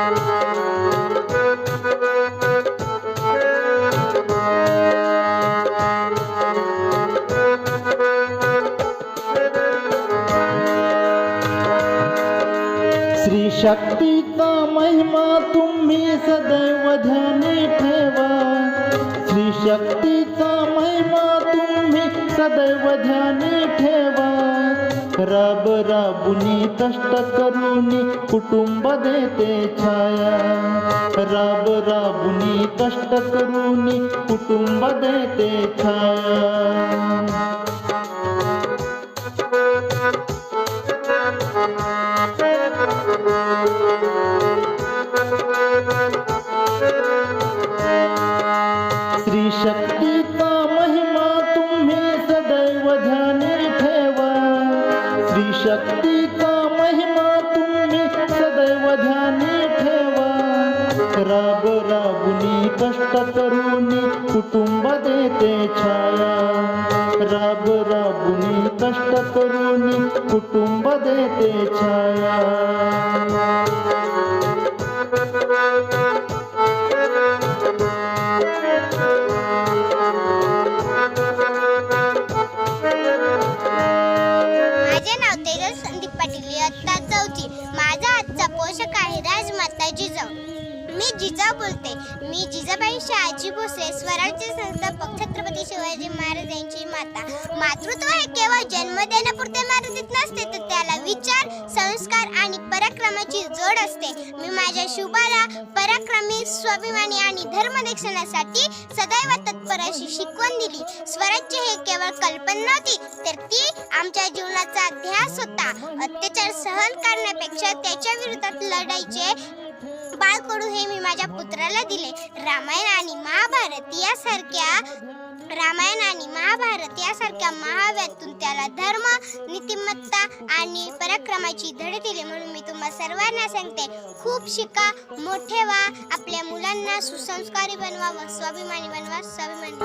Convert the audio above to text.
श्री शक्तीचा महिमा तुम्ही सदैव ध्यानी ठेवा. श्री शक्तीचा महिमा तुम्ही सदैव ध्यानी ठेवा. रब राबुनी कष्ट करूनी कुटुंब देते छाया। रब कष्ट करूनी कुटुंब देते छाया शक्तीचा महिमा तुम्ही सदैव ध्यानी ठेवा. राब राबुनी कष्ट करूनी कुटुंब देते छाया. राब राबुनी कष्ट करूनी कुटुंब देते छाया. माझे संदीप पाटील. इयत्ता चौथी. माझा आजचा पोषक आहे राजमाता जिजाऊ. मी जिजाऊ बोलते. मी जिजाबाई शहाजी भोसले स्वराज्य संस्थापक छत्रपती शिवाजी महाराज यांची माता. मातृत्व हे केवळ जन्म देण्यापुरते मर्यादित नसते तर त्याला विचार संस्कार पराक्रमाची जोड असते. मी माझ्या शुभाला पराक्रमी स्वाभिमानी आणि धर्मदेक्षणासाठी सदैव तत्पर अशी शिकवण दिली. स्वराज्य हे केवळ कल्पना नव्हती तर ती आमच्या जीवनाचा ध्यास होता. अत्याचार सहन करण्यापेक्षा त्याच्या विरोधात लढायचे बाळकडू हे मी माझ्या पुत्राला दिले. रामायण आणि महाभारत यासारख्या रामायण आणि महाभारत त्यातून त्याला धर्म नीतिमत्ता आणि पराक्रमाची धडे दिली. म्हणून मी तुम्हाला सर्वांना सांगते खूप शिका मोठे व्हा आपल्या मुलांना सुसंस्कारी बनवा व स्वाभिमानी बनवा स्वाभिमानी